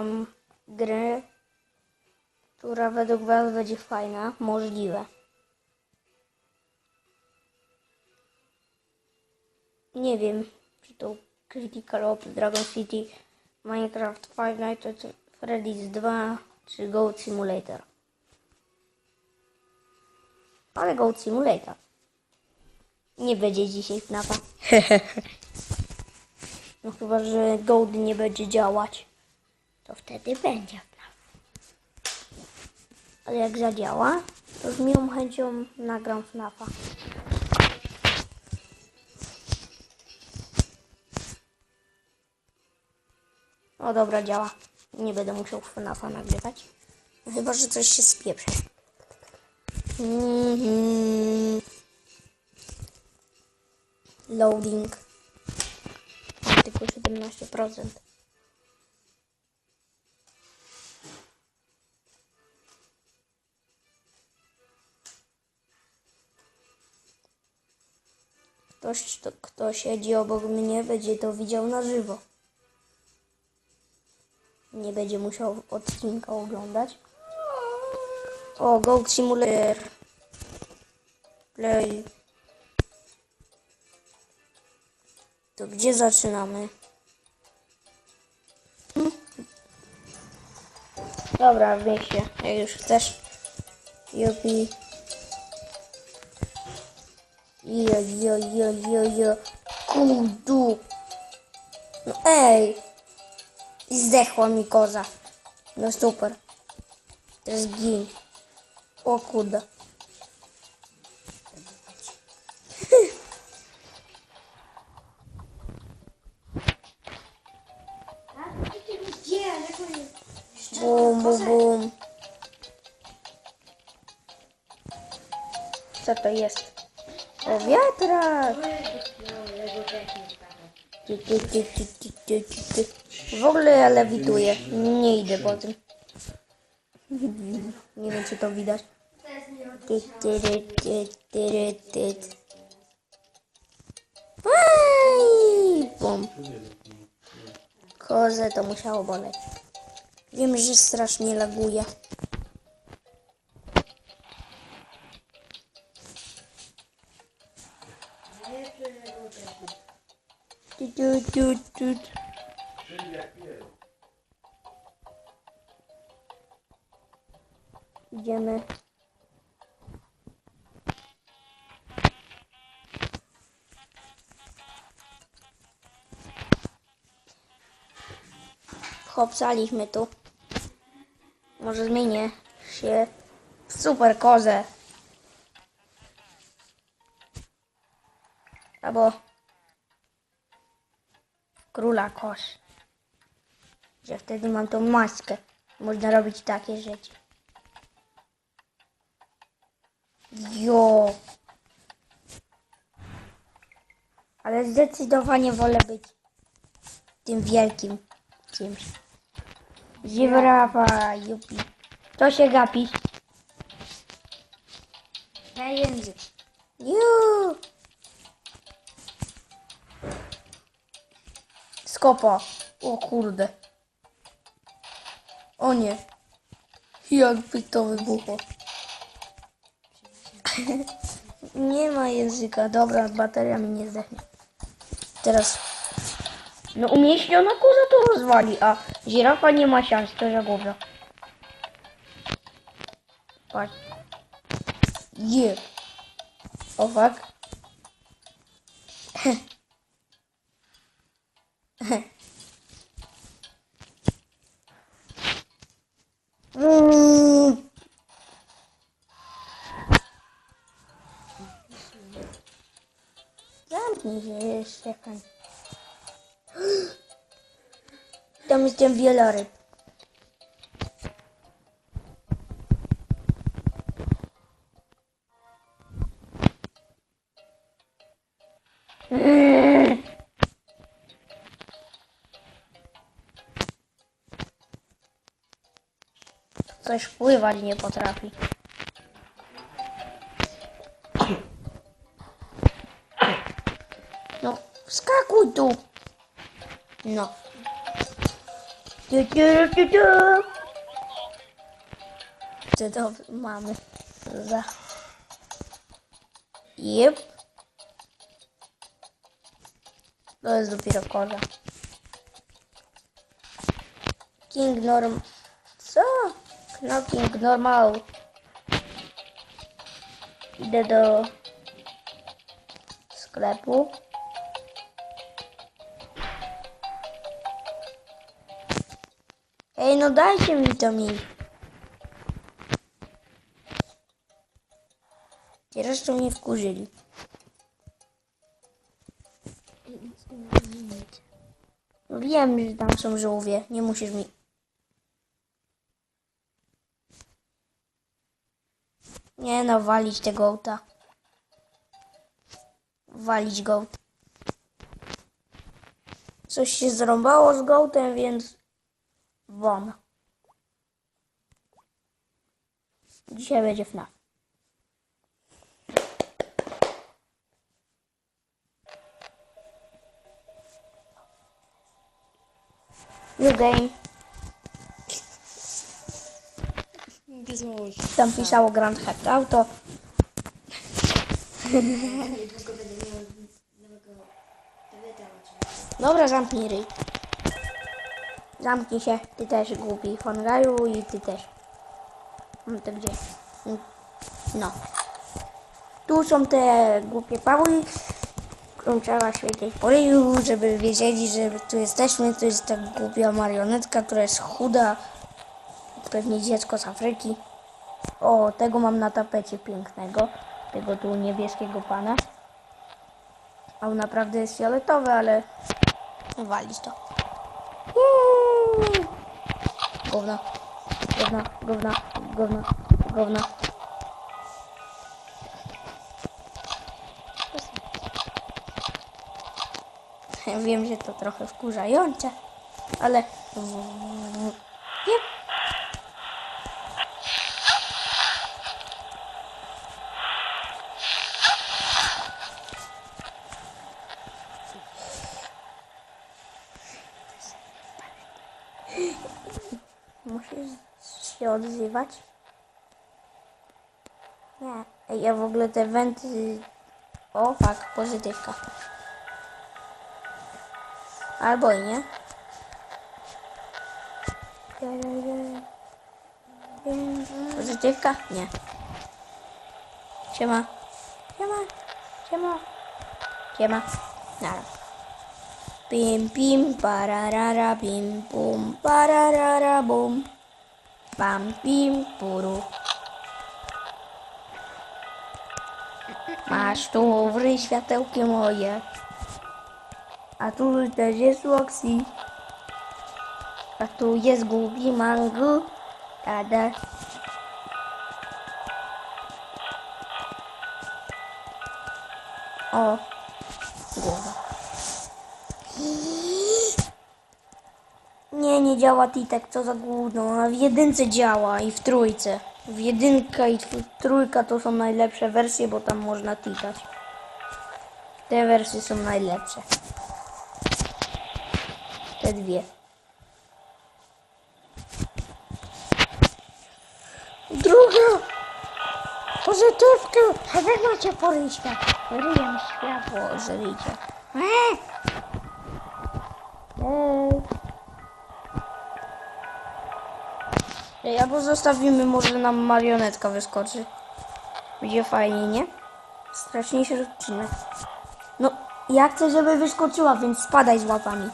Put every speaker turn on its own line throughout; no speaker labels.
nam grę, która według Was będzie fajna, możliwe. Nie wiem, czy to Critical Ops, Dragon City, Minecraft Five Nights at Freddy's 2 czy Goat Simulator. Ale Goat Simulator. Nie będzie dzisiaj FNAFa. no chyba, że Goat nie będzie działać. To wtedy będzie. Ale jak zadziała, to z miłą chęcią nagram FNAFa. O dobra, działa. Nie będę musiał FNAFa nagrywać. Chyba, że coś się spieprzy. Mhm. Loading. Tylko 17%. Ktoś, to, kto siedzi obok mnie, będzie to widział na żywo. Nie będzie musiał odcinka oglądać. O, Goat Simulator. Play. To gdzie zaczynamy? Hmm? Dobra, się, jak już chcesz. Jupi. Zdechła mi koza. No super. Teraz gin. O kurde.
Gdzie? Jak on jest?
Bum, bum, bum. Co to jest? Wiatrak. W ogóle ja lewituję. Nie idę po tym. Nie wiem, czy to widać. Bum. Kozę to musiało boleć. Wiem, że strasznie laguje. Tu, tu, tu, tu. Idziemy. Hopsaliśmy tu. Może zmienię się w super kozę. Albo króla kosz. Że wtedy mam tą maskę. Można robić takie rzeczy. Jo. Ale zdecydowanie wolę być tym wielkim czymś. Ziwrawa, jupi. To się gapi.
Na język.
Ju. Skopa. O kurde. O nie. Jakby to wybuchło. nie ma języka. Dobra, bateria mi nie zdechnie. Teraz. No umieśniona koza to rozwali, a żirafa nie ma szans, to za głowa. Patrz. Je. O fuck. Zamknij się jeszcze. Tam jest wieloryb. Coś pływać nie potrafi. No, wskakuj tu. No. Tu, tu, tu. Co to mamy? Za. Jep. To jest dopiero koza. King Norm... Co? No King Normal. Idę do sklepu. Ej, no dajcie mi to mi. To mnie wkurzyli. Wiem, że tam są żółwie. Nie musisz mi... Nie no, walić tego gołta. Walić gołt. Coś się zrąbało z gołtem, więc... Won. Dzisiaj będzie FNAF. New game. Tam pisało Grand Theft Auto. Dobra, zamknij ryj. Zamknij się, ty też głupi Hongaju i ty też. No to gdzie? No. Tu są te głupie pały, którą trzeba świecić po ryju, żeby wiedzieli, że tu jesteśmy. To jest ta głupia marionetka, która jest chuda. Pewnie dziecko z Afryki. O, tego mam na tapecie pięknego. Tego tu niebieskiego pana. A on naprawdę jest fioletowy, ale walić to. Gówno, gówno, gówno, gówno, gówno. Wiem, że to trochę wkurzające, ale... odzywać? Nie. Ja w ogóle te wenty... O, fak, pozytywka. Albo i nie. Pozytywka? Nie. Siema. Siema. Siema. Siema. Nara. Pim pim pararara pim pum pararara bum. Pam pim puru. Masz tu wry światełki moje. A tu też jest Roxy. A tu jest głupi mango. Tada. O. Nie, działa Titek, co za gówno. A w jedynce działa i w trójce. W jedynka i trójka to są najlepsze wersje, bo tam można titać. Te wersje są najlepsze. Te dwie. Druga! Pozytywka! A wy macie poryć światło. Ryjem światło, żryjcie. Eee! Eee. Ej, albo zostawimy, może nam marionetka wyskoczy. Będzie fajnie, nie? Straszniejszy odcinek. No, ja chcę, żeby wyskoczyła, więc spadaj z łapami.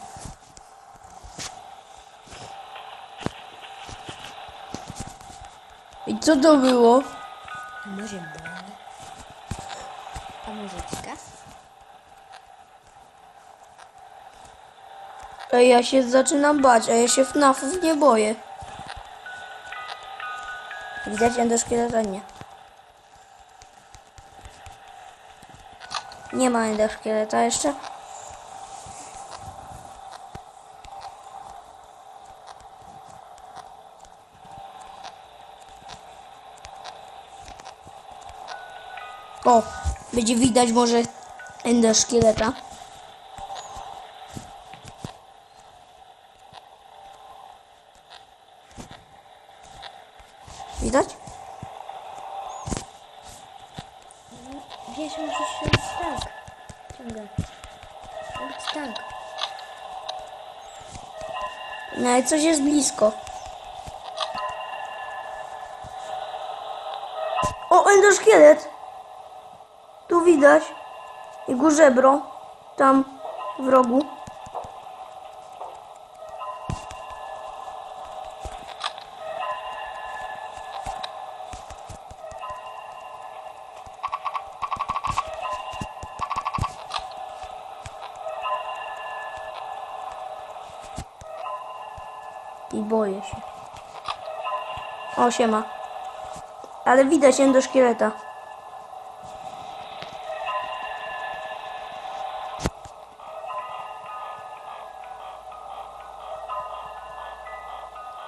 I co to było?
A może bal? A może?
Ej, ja się zaczynam bać, a ja się FNAFów nie boję. Widać endoszkieleta? Nie. Nie ma endoszkieleta jeszcze. O, będzie widać może endoszkieleta.
Mogę. Robić tak.
No ale coś jest blisko. O, endoszkielet! Tu widać jego żebro. Tam w rogu. I boję się. O, siema. Ale widać endoszkieleta.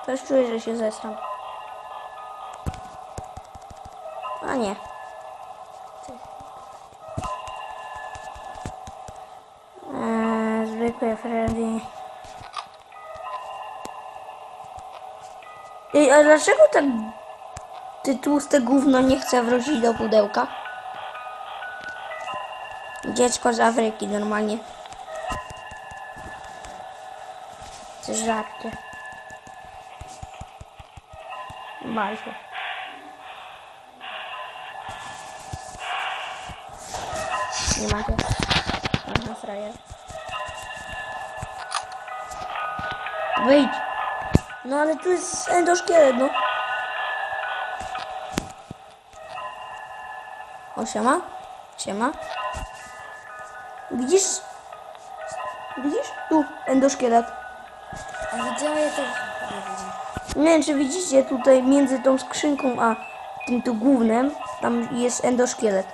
Też czuję, że się zesram. A nie. Eee, zwykłe Freddy. Ej, a dlaczego tak ty tłuste gówno nie chce wrócić do pudełka? Dziecko z Afryki normalnie. To żarty. Bardzo. Nie macie. Aha, frajer. Wyjdź. No ale tu jest endoszkielet, no. O, siema. Siema. Widzisz? Widzisz? Tu, endoszkielet.
A ja to? Nie
wiem, czy widzicie tutaj między tą skrzynką a tym tu głównym, tam jest endoszkielet.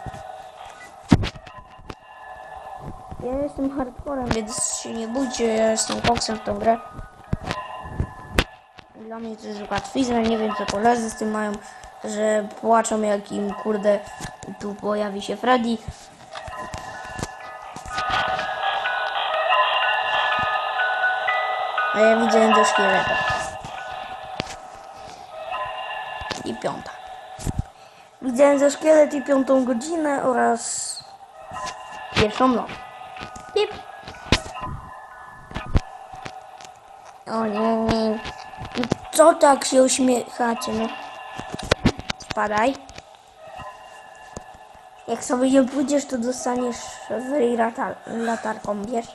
Ja jestem hardcorem, więc się nie bójcie, ja jestem koksem w tą grę. Dla mnie to jest łatwizna, nie wiem co koledzy z tym mają, że płaczą jak im kurde tu pojawi się Freddy. A ja widzę endoszkieleta. I piąta. Widzę endoszkielet i piątą godzinę oraz pierwszą noc. Pip. O nie, nie. No Co tak się uśmiechacie, no? Spadaj. Jak sobie nie pójdziesz, to dostaniesz w latarką, wiesz?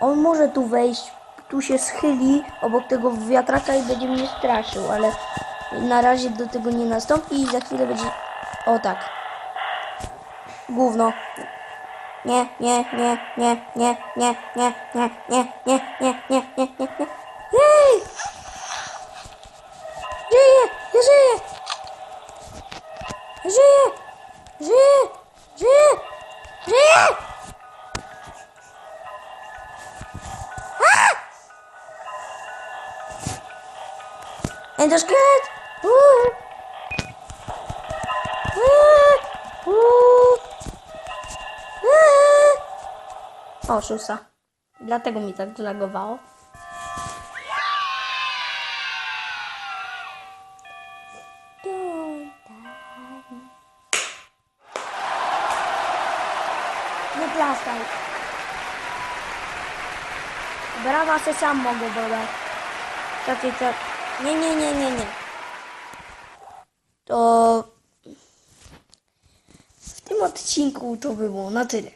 On może tu wejść, tu się schyli obok tego wiatraka i będzie mnie straszył, ale na razie do tego nie nastąpi i za chwilę będzie... O tak. Gówno. Nie, nie, nie, nie, nie, nie, nie, nie, nie, nie, nie, nie, nie, nie, nie. And there's good. O, szósta. Dlatego mi tak zlagowało. Nie plastaj. Brawa se sam mogę dodać. Takie to... Nie, nie, nie, nie, nie. To... W tym odcinku to by było na tyle.